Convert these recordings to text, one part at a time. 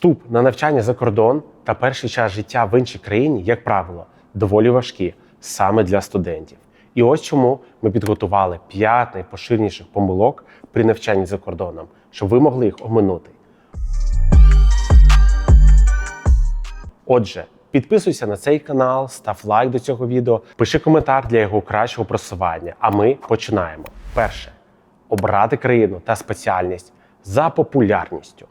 Вступ на навчання за кордон та перший час життя в іншій країні, як правило, доволі важкі саме для студентів. І ось чому ми підготували 5 найпоширеніших помилок при навчанні за кордоном, щоб ви могли їх оминути. Отже, підписуйся на цей канал, став лайк до цього відео, пиши коментар для його кращого просування. А ми починаємо. Перше обрати країну та спеціальність за популярністю.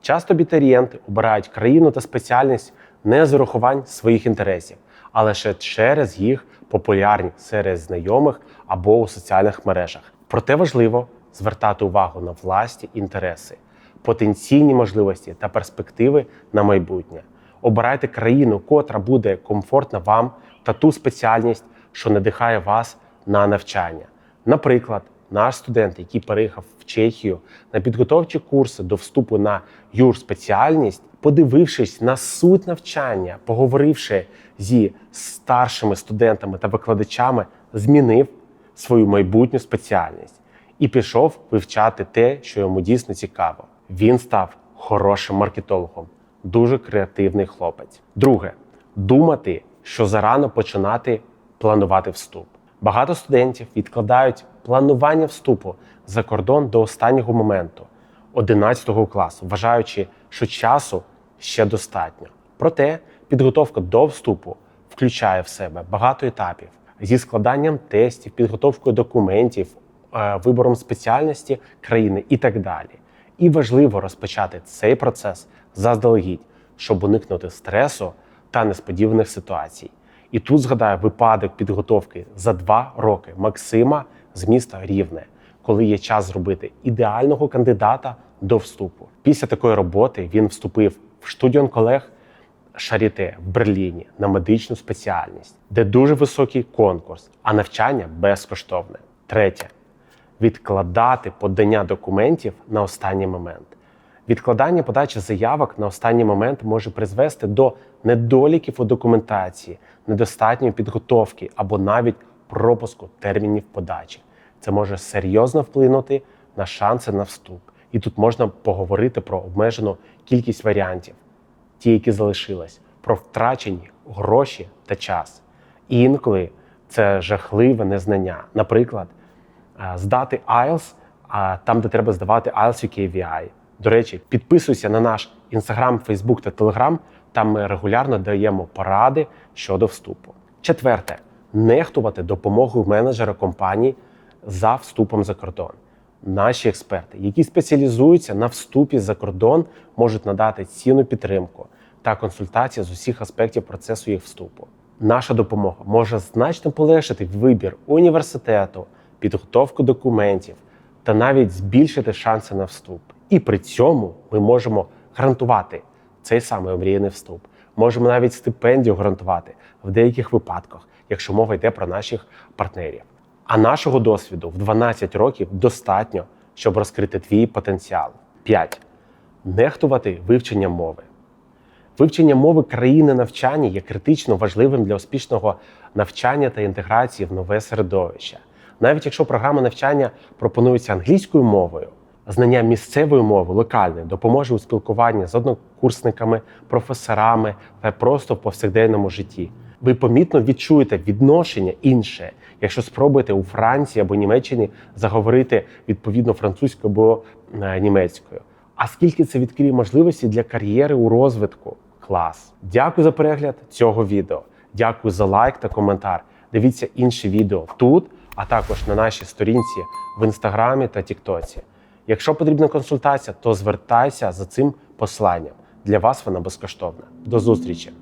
Часто абітурієнти обирають країну та спеціальність не з урахувань своїх інтересів, а лише через їх популярність серед знайомих або у соціальних мережах. Проте важливо звертати увагу на власні інтереси, потенційні можливості та перспективи на майбутнє. Обирайте країну, котра буде комфортна вам та ту спеціальність, що надихає вас на навчання. Наприклад, наш студент, який переїхав в Чехію на підготовчі курси до вступу на юрспеціальність, подивившись на суть навчання, поговоривши зі старшими студентами та викладачами, змінив свою майбутню спеціальність і пішов вивчати те, що йому дійсно цікаво. Він став хорошим маркетологом, дуже креативний хлопець. Друге, думати, що зарано починати планувати вступ. Багато студентів відкладають планування вступу за кордон до останнього моменту 11 класу, вважаючи, що часу ще достатньо. Проте підготовка до вступу включає в себе багато етапів зі складанням тестів, підготовкою документів, е, вибором спеціальності країни і так далі. І важливо розпочати цей процес заздалегідь, щоб уникнути стресу та несподіваних ситуацій. І тут згадаю випадок підготовки за два роки Максима з міста Рівне, коли є час зробити ідеального кандидата до вступу. Після такої роботи він вступив в штудіон колег Шаріте в Берліні на медичну спеціальність, де дуже високий конкурс, а навчання безкоштовне. Третє відкладати подання документів на останній момент. Відкладання подачі заявок на останній момент може призвести до недоліків у документації, недостатньої підготовки або навіть пропуску термінів подачі. Це може серйозно вплинути на шанси на вступ. І тут можна поговорити про обмежену кількість варіантів, ті, які залишились, про втрачені гроші та час. І інколи це жахливе незнання. Наприклад, е, здати IELTS, там, де треба здавати IELTS UKVI. До речі, підписуйся на наш інстаграм, Фейсбук та Телеграм. Там ми регулярно даємо поради щодо вступу. Четверте, нехтувати допомогою менеджера компанії за вступом за кордон. Наші експерти, які спеціалізуються на вступі за кордон, можуть надати цінну підтримку та консультації з усіх аспектів процесу їх вступу. Наша допомога може значно полегшити вибір університету, підготовку документів та навіть збільшити шанси на вступ. І при цьому ми можемо гарантувати цей самий омріяний вступ. Можемо навіть стипендію гарантувати в деяких випадках, якщо мова йде про наших партнерів. А нашого досвіду в 12 років достатньо, щоб розкрити твій потенціал. 5. Нехтувати вивченням мови. Вивчення мови країни навчання є критично важливим для успішного навчання та інтеграції в нове середовище. Навіть якщо програма навчання пропонується англійською мовою, знання місцевої мови локальної допоможе у спілкуванні з однокурсниками, професорами та просто в повсякденному житті. Ви помітно відчуєте відношення інше, якщо спробуєте у Франції або Німеччині заговорити відповідно французькою або е, німецькою. А скільки це відкриє можливості для кар'єри у розвитку? Клас! Дякую за перегляд цього відео. Дякую за лайк та коментар. Дивіться інші відео тут, а також на нашій сторінці в інстаграмі та Тіктоці. Якщо потрібна консультація, то звертайся за цим посланням. Для вас вона безкоштовна. До зустрічі!